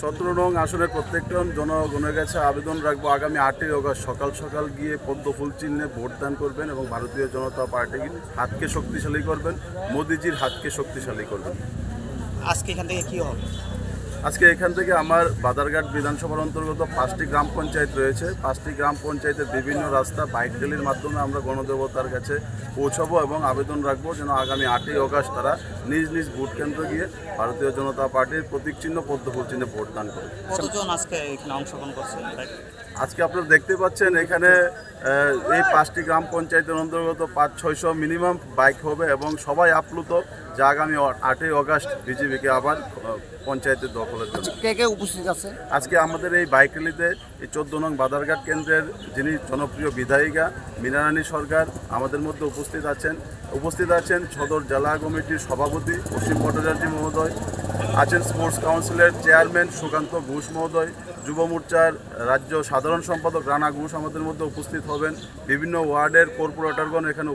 সতেরো রং আসলে প্রত্যেকটা জনগণের কাছে আবেদন রাখব। আগামী আটই অগস্ট সকাল সকাল গিয়ে পদ্ম ফুল চিহ্নে ভোটদান করবেন এবং ভারতীয় জনতা পার্টির হাতকে শক্তিশালী করবেন। মোদিজির হাতকে শক্তিশালী করবেন। আজকে এখান থেকে কি হবে? আজকে এখান থেকে আমার বাদারঘাট বিধানসভার অন্তর্গত পাঁচটি গ্রাম পঞ্চায়েত রয়েছে। পাঁচটি গ্রাম পঞ্চায়েতের বিভিন্ন রাস্তা বাইক র্যালির মাধ্যমে আমরা গণদেবতার কাছে পৌঁছাবো এবং আবেদন রাখব যেন আগামী আটই অগাস্ট তারা নিজ নিজ ভোট কেন্দ্র গিয়ে ভারতীয় জনতা পার্টির প্রতীক চিহ্ন পদ্মফুল চিহ্নে ভোট দান করে। কতজন আজকে এখানে অংশগ্রহণ করছে আজকে আপনারা দেখতে পাচ্ছেন এখানে এই পাঁচটি গ্রাম পঞ্চায়েতের অন্তর্গত পাঁচ ছয়শো মিনিমাম বাইক হবে এবং সবাই আপ্লুত যে আগামী আটই অগাস্ট বিজেপিকে আবার পঞ্চায়েতের দখলের জন্য কে কে উপস্থিত আছে? আজকে আমাদের এই বাইক র্যালিতে এই চোদ্দ নং বাদারঘাট কেন্দ্রের যিনি জনপ্রিয় বিধায়িকা মীনারানী সরকার আমাদের মধ্যে উপস্থিত আছেন। উপস্থিত আছেন সদর জেলা কমিটির সভাপতি অসীম ভট্টাচার্য মহোদয় আছেন স্পোর্টস কাউন্সিলের চেয়ারম্যান সুকান্ত ঘোষ মহোদয় যুব মোর্চার রাজ্য সাধারণ সম্পাদক রানা ঘোষ আমাদের মধ্যে উপস্থিত হবেন। বিভিন্ন ওয়ার্ডের কর্পোরেটরগণ এখানে